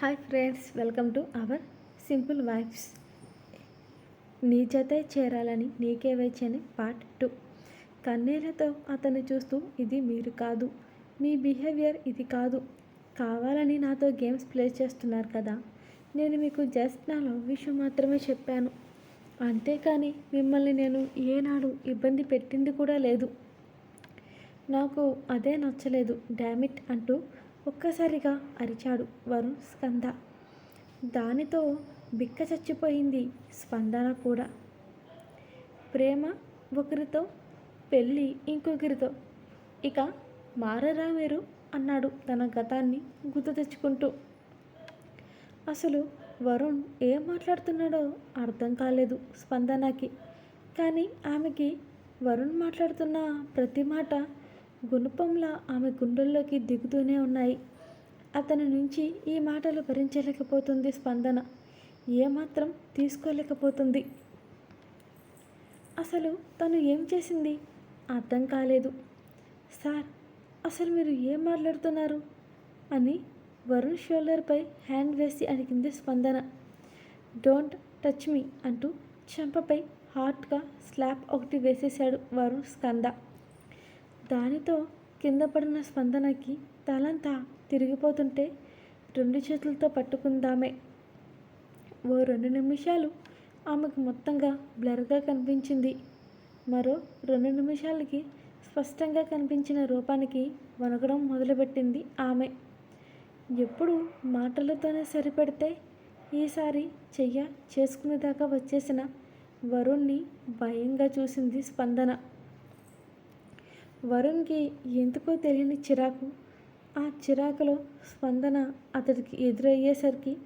Hi friends welcome to our simple wives. నీ జతే చేరాలని నీకే వచ్చని పార్ట్ టూ. కన్నీళ్ళతో అతన్ని చూస్తూ ఇది మీరు కాదు మీ బిహేవియర్ ఇది కాదు కావాలని నాతో గేమ్స్ ప్లే చేస్తున్నారు కదా నేను మీకు జస్ట్ నా లవ్ విషయం మాత్రమే చెప్పాను. అంతేకాని మిమ్మల్ని నేను ఏనాడు ఇబ్బంది పెట్టింది కూడా లేదు. నాకు అదే నచ్చలేదు డామిట్ అంటూ ఒక్కసారిగా అరిచాడు వరుణ్ స్కంద. దానితో బిక్క చచ్చిపోయింది స్పందన కూడా. ప్రేమ ఒకరితో పెళ్ళి ఇంకొకరితో. ఇక మారరా మీరు అన్నాడు తన గతాన్ని గుర్తు తెచ్చుకుంటూ. అసలు వరుణ్ ఏం మాట్లాడుతున్నాడో అర్థం కాలేదు స్పందనకి. కానీ ఆమెకి వరుణ్ మాట్లాడుతున్న ప్రతి మాట గుణపంలా ఆమె గుండెల్లోకి దిగుతూనే ఉన్నాయి. అతని నుంచి ఈ మాటలు భరించలేకపోతుంది స్పందన. ఏమాత్రం తీసుకోలేకపోతుంది. అసలు తను ఏం చేసింది? అర్థం కాలేదు. సార్ అసలు మీరు ఏం మాట్లాడుతున్నారు? అని వరుణ్ షోల్డర్పై హ్యాండ్ వేసి అడిగింది స్పందన. డోంట్ టచ్ మీ అంటూ చెంపపై హాట్గా స్లాప్ ఒకటి వేసేశాడు వరుణ్ స్కంద. దానితో కింద పడిన స్పందనకి తలంతా తిరిగిపోతుంటే రెండు చేతులతో పట్టుకుందామే. ఓ రెండు నిమిషాలు ఆమెకు మొత్తంగా బ్లర్గా కనిపించింది. మరో రెండు నిమిషాలకి స్పష్టంగా కనిపించిన రూపానికి వనగడం మొదలుపెట్టింది ఆమె. ఎప్పుడు మాటలతోనే సరిపెడితే ఈసారి చెయ్య చేసుకునేదాకా వచ్చేసిన వరుణ్ణి భయంగా చూసింది స్పందన. వరుణ్కి ఎందుకో తెలియని చిరాకు. ఆ చిరాకులో స్పందన అతడికి ఎదురయ్యేసరికి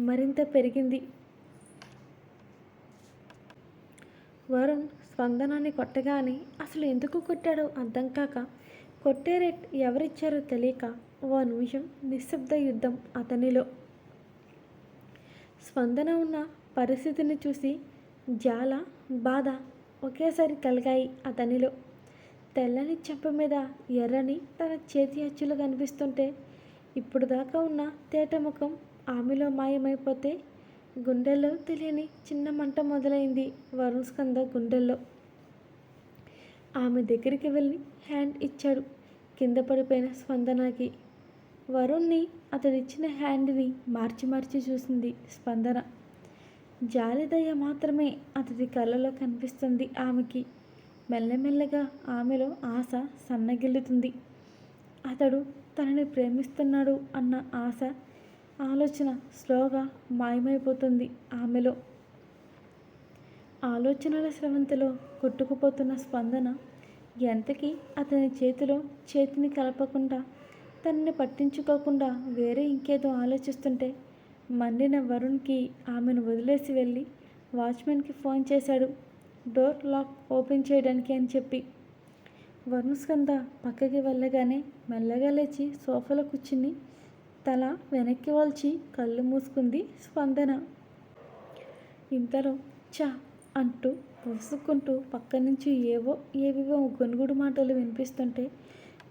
మరింత పెరిగింది. వరుణ్ స్పందనాన్ని కొట్టగానే అసలు ఎందుకు కొట్టాడో అర్థం కాక కొట్టే రేట్ ఎవరిచ్చారో తెలియక ఓ నిమిషం నిశ్శబ్ద యుద్ధం అతనిలో. స్పందన ఉన్న పరిస్థితిని చూసి జాల బాధ ఒకేసారి కలిగాయి అతనిలో. తెల్లని చెంప మీద ఎర్రని తన చేతి అచ్చులు కనిపిస్తుంటే ఇప్పుడు దాకా ఉన్న తేట ముఖం ఆమెలో మాయమైపోతే గుండెల్లో తెలియని చిన్న మంట మొదలైంది వరుణ్ స్కంద గుండెల్లో. ఆమె దగ్గరికి వెళ్ళి హ్యాండ్ ఇచ్చాడు కింద పడిపోయిన స్పందనకి. వరుణ్ణి అతడిచ్చిన హ్యాండ్ని మార్చి మార్చి చూసింది స్పందన. జాలిదయ్య మాత్రమే అతడి కళ్ళలో కనిపిస్తుంది ఆమెకి. మెల్లమెల్లగా ఆమెలో ఆశ సన్నగిల్లుతుంది. అతడు తనని ప్రేమిస్తున్నాడు అన్న ఆశ ఆలోచన స్లోగా మాయమైపోతుంది ఆమెలో. ఆలోచనల స్రవంతిలో కొట్టుకుపోతున్న స్పందన ఎంతకీ అతని చేతిలో చేతిని కలపకుండా తనని పట్టించుకోకుండా వేరే ఇంకేదో ఆలోచిస్తుంటే మండిన వరుణ్కి ఆమెను వదిలేసి వెళ్ళి వాచ్మెన్కి ఫోన్ చేశాడు. డోర్ లాక్ ఓపెన్ చేయడానికి అని చెప్పి. వరుణస్కంద పక్కకి వెళ్ళగానే మెల్లగా లేచి సోఫాలో కూర్చుని తల వెనక్కి వాల్చి కళ్ళు మూసుకుంది స్పందన. ఇంతలో చా అంటూ పొసుక్కుంటూ పక్క నుంచి ఏవో ఏవివో గొనుగుడు మాటలు వినిపిస్తుంటే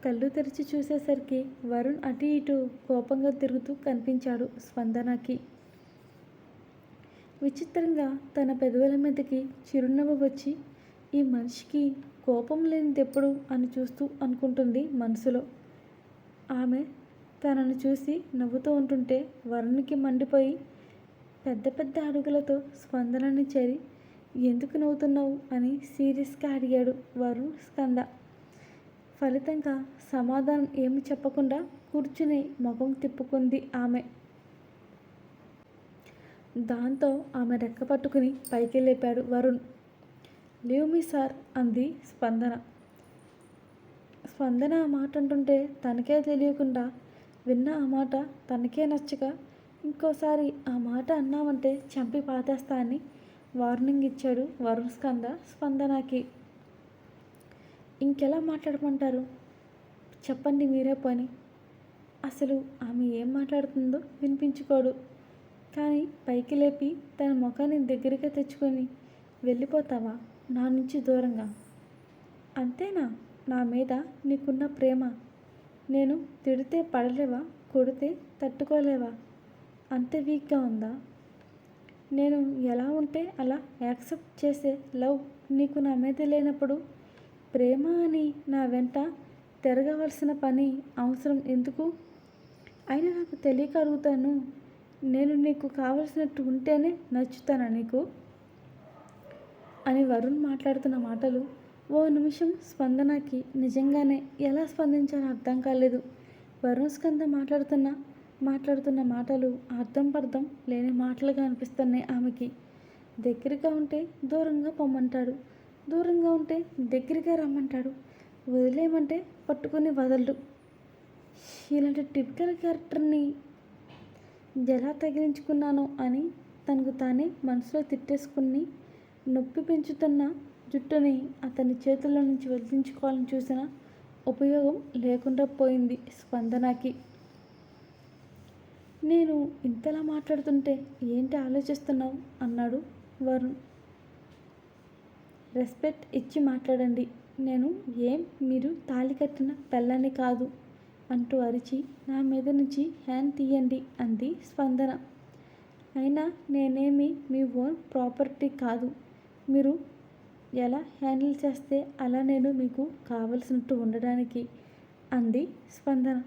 కళ్ళు తెరిచి చూసేసరికి వరుణ్ అటు ఇటు కోపంగా తిరుగుతూ కనిపించాడు స్పందనకి. విచిత్రంగా తన పెదవుల మీదకి చిరునవ్వు వచ్చి ఈ మనిషికి కోపం లేనిదెప్పుడు అని చూస్తూ అనుకుంటుంది మనసులో. ఆమె తనను చూసి నవ్వుతూ ఉంటుంటే వరుణ్కి మండిపోయి పెద్ద పెద్ద అడుగులతో స్పందనని చేరి ఎందుకు నవ్వుతున్నావు? అని సీరియస్గా అడిగాడు వరుణ్ స్కంద. ఫలితంగా సమాధానం ఏమి చెప్పకుండా కూర్చుని ముఖం తిప్పుకుంది ఆమె. దాంతో ఆమె రెక్క పట్టుకుని పైకి లేపాడు వరుణ్. లీవ్ మీ సార్ అంది స్పందన. స్పందన ఆ మాట అంటుంటే తనకే తెలియకుండా విన్న ఆ మాట తనకే నచ్చక ఇంకోసారి ఆ మాట అన్నామంటే చంపి పాతేస్తా అని వార్నింగ్ ఇచ్చాడు వరుణ్ స్కంద స్పందనకి. ఇంకెలా మాట్లాడమంటారు? చెప్పండి మీరే పని. అసలు ఆమె ఏం మాట్లాడుతుందో వినిపించుకోడు. కానీ పైకి లేపి తన ముఖాన్ని దగ్గరగా తెచ్చుకొని వెళ్ళిపోతావా? నా నుంచి దూరంగా. అంతేనా? నా మీద నీకున్న ప్రేమ? నేను తిడితే పడలేవా? కొడితే తట్టుకోలేవా? అంత వీక్గా ఉందా? నేను ఎలా ఉంటే అలా యాక్సెప్ట్ చేసే లవ్ నీకు నా మీద లేనప్పుడు ప్రేమ అని నా వెంట తిరగవలసిన పని అవసరం ఎందుకు? అయినా నాకు తెలియక అడుగుతాను. నేను నీకు కావలసినట్టు ఉంటేనే నచ్చుతానా నీకు? అని వరుణ్ మాట్లాడుతున్న మాటలు ఓ నిమిషం స్పందనకి నిజంగానే ఎలా స్పందించాలో అర్థం కాలేదు. వరుణ్ స్కంద మాట్లాడుతున్న మాట్లాడుతున్న మాటలు అర్థం పర్థం లేని మాటలుగా అనిపిస్తున్నాయి ఆమెకి. దగ్గరగా ఉంటే దూరంగా పొమ్మంటాడు. దూరంగా ఉంటే దగ్గరగా రమ్మంటాడు. వదిలేయమంటే పట్టుకొని వదలడు. ఇలాంటి టిపికల్ క్యారెక్టర్ని ఎలా తగిలించుకున్నానో అని తనకు తానే మనసులో తిట్టేసుకుని నొప్పి పెంచుతున్న జుట్టుని అతని చేతుల్లో నుంచి వదిలించుకోవాలని చూసిన ఉపయోగం లేకుండా పోయింది స్పందనకి. నేను ఇంతలా మాట్లాడుతుంటే ఏంటి ఆలోచిస్తున్నావు? అన్నాడు వరుణ్. రెస్పెక్ట్ ఇచ్చి మాట్లాడండి. నేను ఏం మీరు తాళి కట్టిన పెళ్ళని కాదు. అంటూ అరిచి నా మీద నుంచి హ్యాండ్ తీయండి అంది స్పందన. అయినా నేనేమి మీ ఓన్ ప్రాపర్టీ కాదు. మీరు ఎలా హ్యాండిల్ చేస్తే అలా నేను మీకు కావలసినట్టు ఉండడానికి అంది స్పందన.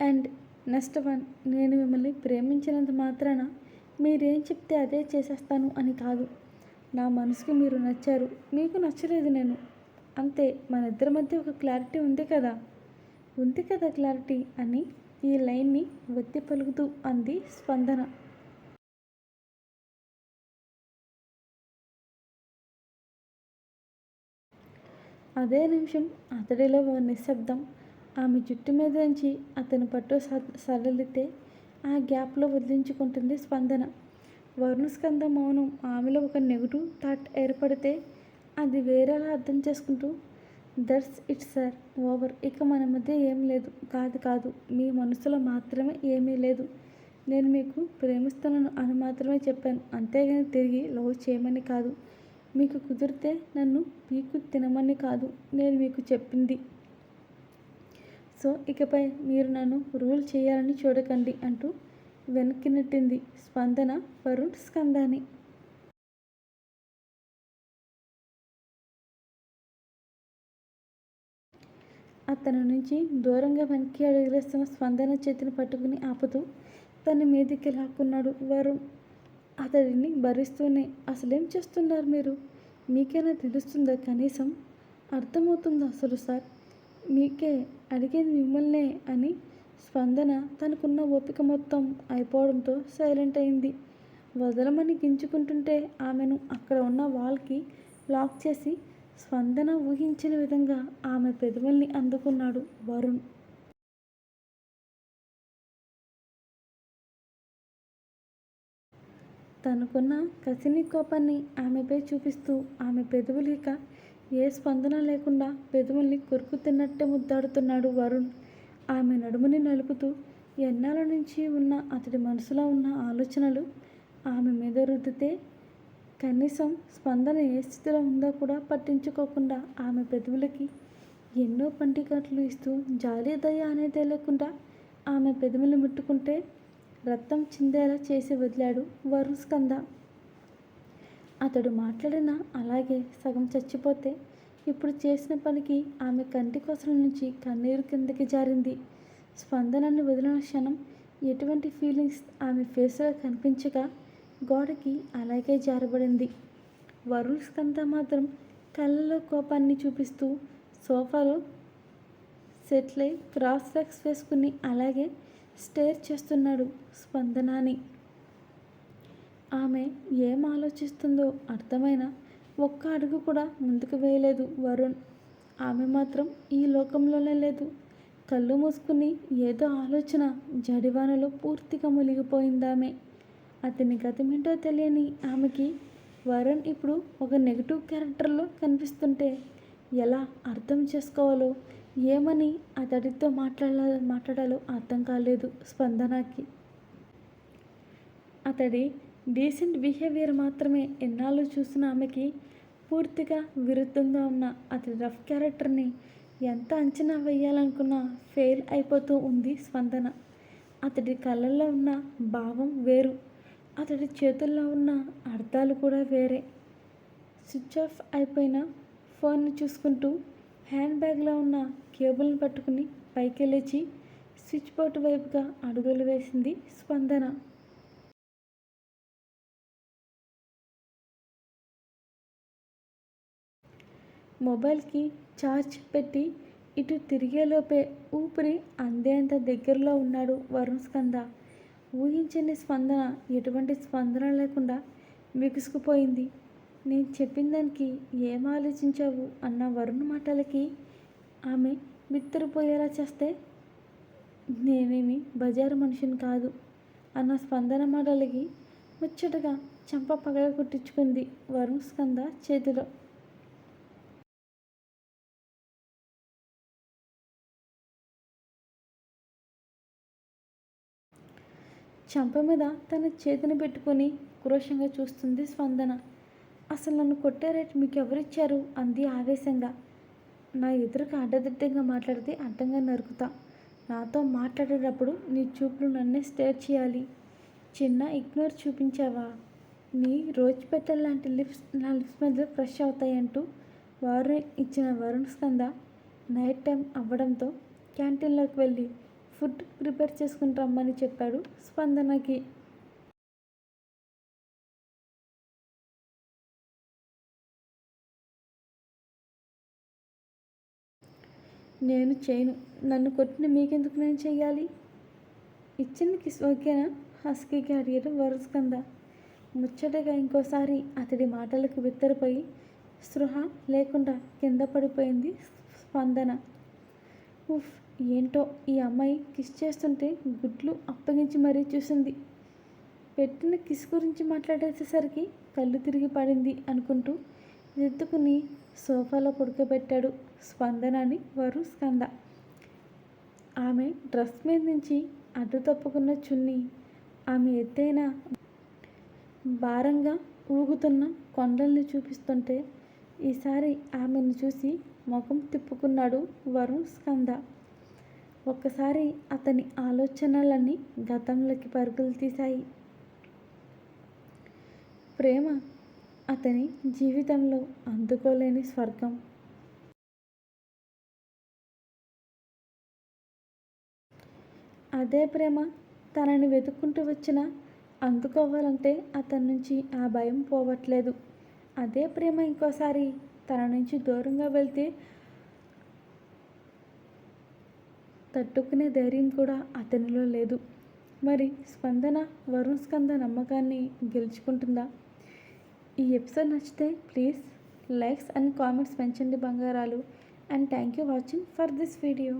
అండ్ నెక్స్ట్ వన్ నేను మిమ్మల్ని ప్రేమించినంత మాత్రాన మీరేం చెప్తే అదే చేసేస్తాను అని కాదు. నా మనసుకి మీరు నచ్చారు. మీకు నచ్చలేదు నేను. అంతే మన ఇద్దరి మధ్య ఒక క్లారిటీ ఉంది కదా. ఉంది కదా క్లారిటీ అని ఈ లైన్ని వెత్తి పలుకుతూ అంది స్పందన. అదే నిమిషం అతడిలో ఓ నిశ్శబ్దం. ఆమె జుట్టు మీద నుంచి అతని పట్టు సడలితే ఆ గ్యాప్లో వదిలించుకుంటుంది స్పందన. వరుణస్కంద మౌనం ఆమెలో ఒక నెగిటివ్ థాట్ ఏర్పడితే అది వేరేలా అర్థం చేసుకుంటూ దట్స్ ఇట్ సార్ ఓవర్ ఇక మన మధ్య ఏం లేదు. కాదు కాదు. మీ మనసులో మాత్రమే ఏమీ లేదు. నేను మీకు ప్రేమిస్తున్నాను అని మాత్రమే చెప్పాను. అంతేగాని తిరిగి లవ్ చేయమని కాదు. మీకు కుదిరితే నన్ను పీకు తినమని కాదు. నేను మీకు చెప్పింది. సో ఇకపై మీరు నన్ను రూల్ చేయాలని చూడకండి అంటూ వెనక్కి నెట్టింది స్పందన వరుణ్ స్కందాని. అతని నుంచి దూరంగా వెనక్కి అడుగులేస్తున్న స్పందన చేతిని పట్టుకుని ఆపుతూ తన మీదికి లాక్కున్నాడు వరుణ్. అతడిని భరిస్తూనే అసలేం చేస్తున్నారు మీరు? మీకైనా తెలుస్తుందా కనీసం? అర్థమవుతుందా అసలు సార్? మీకే అడిగేది మిమ్మల్నే అని స్పందన తనకున్న ఓపిక మొత్తం అయిపోవడంతో సైలెంట్ అయింది. వదలమని గించుకుంటుంటే ఆమెను అక్కడ ఉన్న వాల్కి లాక్ చేసి స్పందన ఊహించిన విధంగా ఆమె పెదవుల్ని అందుకున్నాడు వరుణ్. తనకున్న కసిని కోపాన్ని ఆమెపై చూపిస్తూ ఆమె పెదవులిక ఏ స్పందన లేకుండా పెదవుల్ని కొరుకు తిన్నట్టే ముద్దాడుతున్నాడు వరుణ్. ఆమె నడుముని నలుపుతూ ఎన్నాళ్ళ నుంచి ఉన్న అతడి మనసులో ఉన్న ఆలోచనలు ఆమె మీద రుద్దితే కనీసం స్పందన ఏ స్థితిలో ఉందో కూడా పట్టించుకోకుండా ఆమె పెదవులకి ఎన్నో పంటికట్లు ఇస్తూ జాలి దయ అనేదే లేకుండా ఆమె పెదవులు ముట్టుకుంటే రక్తం చిందేలా చేసి వదిలాడు వరుణ్ స్కంద. అతడు మాట్లాడిన అలాగే సగం చచ్చిపోతే ఇప్పుడు చేసిన పనికి ఆమె కంటి కొసల నుంచి కన్నీరు కిందకి జారింది. స్పందనను వదిలిన క్షణం ఎటువంటి ఫీలింగ్స్ ఆమె ఫేస్లో కనిపించగా గోడకి అలాగే జారబడింది. వరుణ్ స్కంద మాత్రం కళ్ళలో కోపాన్ని చూపిస్తూ సోఫాలో సెట్లై క్రాస్ లెగ్స్ వేసుకుని అలాగే స్టేర్ చేస్తున్నాడు స్పందనాని. ఆమె ఏం ఆలోచిస్తుందో అర్థమైన ఒక్క అడుగు కూడా ముందుకు వేయలేదు వరుణ్. ఆమె మాత్రం ఈ లోకంలోనే లేదు. కళ్ళు మూసుకుని ఏదో ఆలోచన జడివానలో పూర్తిగా మునిగిపోయిందామె అతని గతమేంటో తెలియని ఆమెకి వరుణ్ ఇప్పుడు ఒక నెగిటివ్ క్యారెక్టర్లో కనిపిస్తుంటే ఎలా అర్థం చేసుకోవాలో ఏమని అతడితో మాట్లాడాల మాట్లాడాలో అర్థం కాలేదు స్పందనకి. అతడి డీసెంట్ బిహేవియర్ మాత్రమే ఎన్నాళ్ళు చూసిన ఆమెకి పూర్తిగా విరుద్ధంగా ఉన్న అతడి రఫ్ క్యారెక్టర్ని ఎంత అంచనా వేయాలనుకున్నా ఫెయిల్ అయిపోతూ ఉంది స్పందన. అతడి కళ్ళల్లో ఉన్న భావం వేరు. అతడి చేతుల్లో ఉన్న అర్థాలు కూడా వేరే. స్విచ్ ఆఫ్ అయిపోయిన ఫోన్ని చూసుకుంటూ హ్యాండ్ బ్యాగ్లో ఉన్న కేబుల్ని పట్టుకుని పైకి లేచి స్విచ్ బోర్డు వైపుగా అడుగులు వేసింది స్పందన. మొబైల్కి ఛార్జ్ పెట్టి ఇటు తిరిగేలోపే ఊపిరి అందేంత దగ్గరలో ఉన్నాడు వరుణ్ స్కంద. ఊహించని స్పందన ఎటువంటి స్పందన లేకుండా బిగుసుకుపోయింది నేను చెప్పిన దానికి ఏం ఆలోచించావు? అన్న వరుణ్ మాటలకి ఆమె బిత్తరపోయేలా చేస్తే నేనేమి బజారు మనిషిని కాదు అన్న స్పందన మాటలకి ముచ్చటగా చెంప పగల కుట్టించుకుంది వరుణ్ స్కంద చేతిలో. చంప మీద తన చేతిని పెట్టుకొని క్రోషంగా చూస్తుంది స్పందన. అసలు నన్ను కొట్టే రేట్ మీకు ఎవరిచ్చారు అంది ఆవేశంగా. నా ఎదురుగా అడ్డదిడ్డంగా మాట్లాడితే అడ్డంగా నరుకుతా. నాతో మాట్లాడేటప్పుడు నీ చూపులు నన్నే స్టేర్ చేయాలి. చిన్న ఇగ్నోర్ చూపించావా? నీ రోజు పెట్టెలాంటి లిప్స్ నా లిప్స్ మీద ఫ్రెష్ అవుతాయంటూ వారు ఇచ్చిన వరుణ్ స్కంద నైట్ టైం అవ్వడంతో క్యాంటీన్లోకి వెళ్ళి ఫుడ్ ప్రిపేర్ చేసుకుని రమ్మని చెప్పాడు స్పందనకి. నేను చేయను. నన్ను కొట్టిన మీకెందుకు నేను చేయాలి ఇచ్చిన కిస్ ఓకేనా? హస్కీకి అడిగాడు వరుస్కంద ముచ్చటగా ఇంకోసారి అతడి మాటలకు విత్తరిపోయి స్పృహ లేకుండా కింద పడిపోయింది స్పందన. ఉఫ్ ఏంటో ఈ అమ్మాయి కిస్ చేస్తుంటే గుడ్లు అప్పగించి మరీ చూసింది. పెట్టిన కిస్ గురించి మాట్లాడేసేసరికి కళ్ళు తిరిగి పడింది అనుకుంటూ ఎత్తుకుని సోఫాలో పడుకోబెట్టాడు స్పందనని వరు స్కంద. ఆమె డ్రెస్ మీద నుంచి అడ్డు తప్పుకున్న చున్ని ఆమె ఎత్తైన భారంగా ఊగుతున్న కొండల్ని చూపిస్తుంటే ఈసారి ఆమెను చూసి ముఖం తిప్పుకున్నాడు వరుణ్ స్కంద. ఒక్కసారి అతని ఆలోచనలన్నీ గతంలోకి పరుగులు తీశాయి. ప్రేమ అతని జీవితంలో అందుకోలేని స్వర్గం. అదే ప్రేమ తనని వెతుక్కుంటూ వచ్చిన అందుకోవాలంటే అతని నుంచి ఆ భయం పోవట్లేదు. అదే ప్రేమ ఇంకోసారి తన నుంచి దూరంగా వెళ్తే తట్టుకునే ధైర్యం కూడా అతనిలో లేదు. మరి స్పందన వరుణ్ స్కంద నమ్మకాన్ని గెలుచుకుంటుందా? ఈ ఎపిసోడ్ నచ్చితే ప్లీజ్ లైక్స్ అండ్ కామెంట్స్ పెంచండి బంగారాలు. And thank you watching for this video.